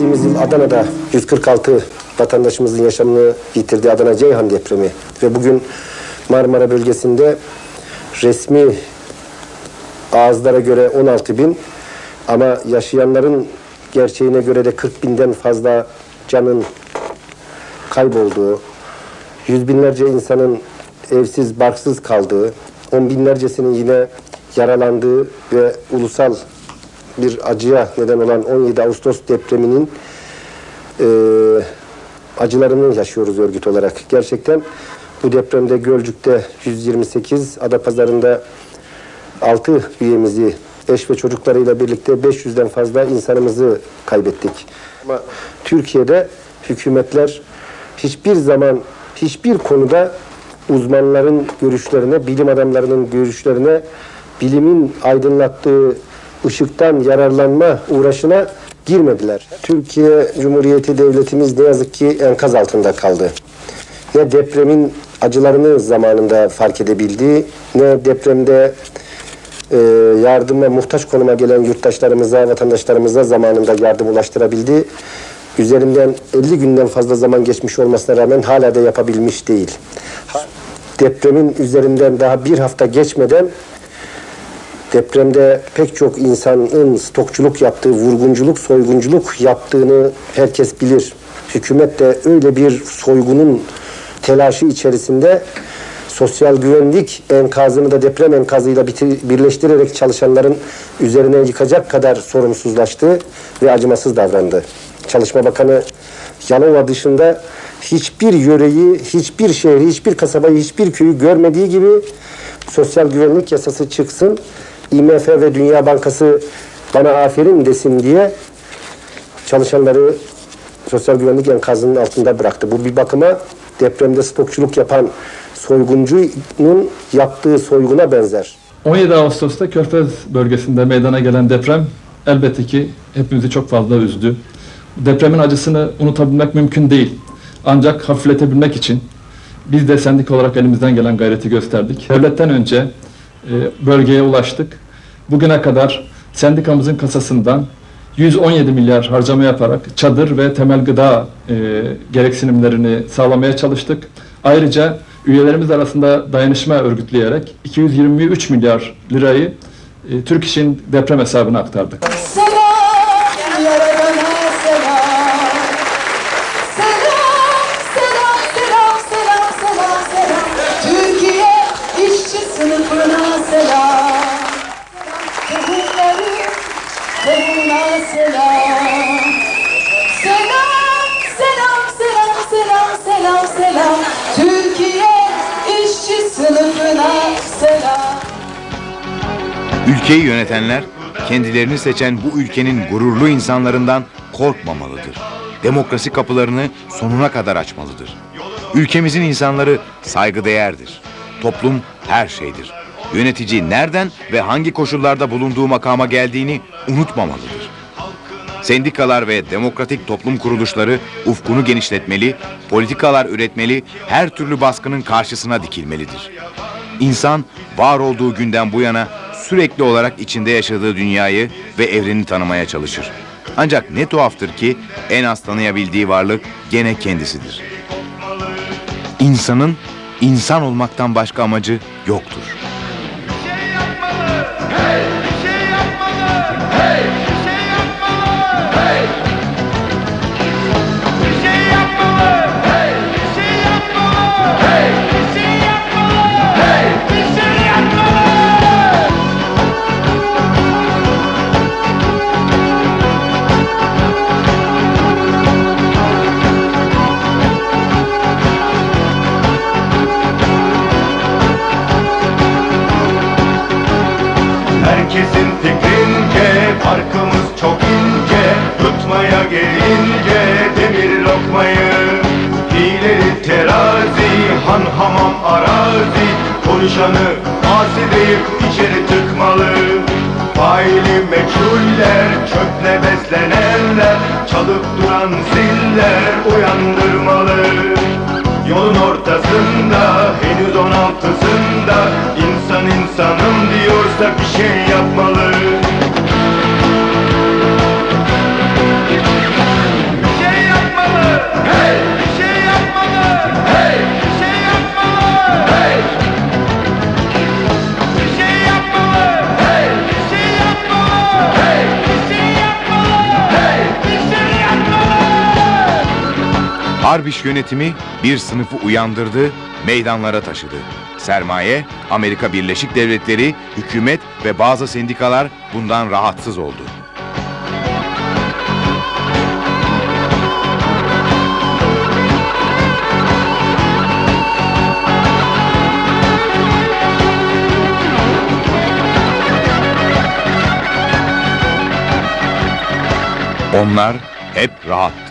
geçtiğimiz yıl Adana'da 146 vatandaşımızın yaşamını yitirdiği Adana Ceyhan depremi ve bugün Marmara bölgesinde resmi ağızlara göre 16 bin ama yaşayanların gerçeğine göre de 40 binden fazla canın kaybolduğu, yüz binlerce insanın evsiz, barksız kaldığı, on binlercesinin yine yaralandığı ve ulusal bir acıya neden olan 17 Ağustos depreminin eee, acılarını yaşıyoruz örgüt olarak. Gerçekten bu depremde Gölcük'te 128, Adapazarı'nda 6 üyemizi eş ve çocuklarıyla birlikte 500'den fazla insanımızı kaybettik. Ama Türkiye'de hükümetler hiçbir zaman hiçbir konuda uzmanların görüşlerine, bilim adamlarının görüşlerine, bilimin aydınlattığı ışıktan yararlanma uğraşına girmediler. Türkiye Cumhuriyeti Devletimiz ne yazık ki enkaz altında kaldı. Ne depremin acılarını zamanında fark edebildi, ne depremde e, yardıma muhtaç konuma gelen yurttaşlarımıza, vatandaşlarımıza zamanında yardım ulaştırabildi. Üzerinden 50 günden fazla zaman geçmiş olmasına rağmen hala da yapabilmiş değil. Depremin üzerinden daha bir hafta geçmeden depremde pek çok insanın stokçuluk yaptığı, vurgunculuk, soygunculuk yaptığını herkes bilir. Hükümet de öyle bir soygunun telaşı içerisinde sosyal güvenlik enkazını da deprem enkazıyla birleştirerek çalışanların üzerine yıkacak kadar sorumsuzlaştı ve acımasız davrandı. Çalışma Bakanı Yalova dışında hiçbir yöreyi, hiçbir şehri, hiçbir kasabayı, hiçbir köyü görmediği gibi sosyal güvenlik yasası çıksın, IMF ve Dünya Bankası bana aferin desin diye çalışanları sosyal güvenlik enkazının altında bıraktı. Bu bir bakıma depremde stokçuluk yapan soyguncunun yaptığı soyguna benzer. 17 Ağustos'ta Körfez bölgesinde meydana gelen deprem elbette ki hepimizi çok fazla üzdü. Depremin acısını unutabilmek mümkün değil. Ancak hafifletebilmek için biz de sendik olarak elimizden gelen gayreti gösterdik. Devletten önce bölgeye ulaştık. Bugüne kadar sendikamızın kasasından 117 milyar harcama yaparak çadır ve temel gıda e, gereksinimlerini sağlamaya çalıştık. Ayrıca üyelerimiz arasında dayanışma örgütleyerek 223 milyar lirayı e, Türk İş'in deprem hesabına aktardık. Selam Ülkeyi yönetenler kendilerini seçen bu ülkenin gururlu insanlarından korkmamalıdır. Demokrasi kapılarını sonuna kadar açmalıdır. Ülkemizin insanları saygıdeğerdir. Toplum her şeydir. Yönetici nereden ve hangi koşullarda bulunduğu makama geldiğini unutmamalıdır. Sendikalar ve demokratik toplum kuruluşları ufkunu genişletmeli, politikalar üretmeli, her türlü baskının karşısına dikilmelidir. İnsan var olduğu günden bu yana sürekli olarak içinde yaşadığı dünyayı ve evreni tanımaya çalışır. Ancak ne tuhaftır ki en az tanıyabildiği varlık gene kendisidir. İnsanın insan olmaktan başka amacı yoktur. Konuşanı asi deyip içeri tıkmalı. Faili meçhuller, çöple beslenenler Çalıp duran ziller uyandırmalı. Yolun ortasında, henüz on altısında insan insanım diyorsa bir şey yapmalı Harbiş yönetimi bir sınıfı uyandırdı, meydanlara taşıdı. Sermaye, Amerika Birleşik Devletleri, hükümet ve bazı sendikalar bundan rahatsız oldu. Onlar hep rahattı.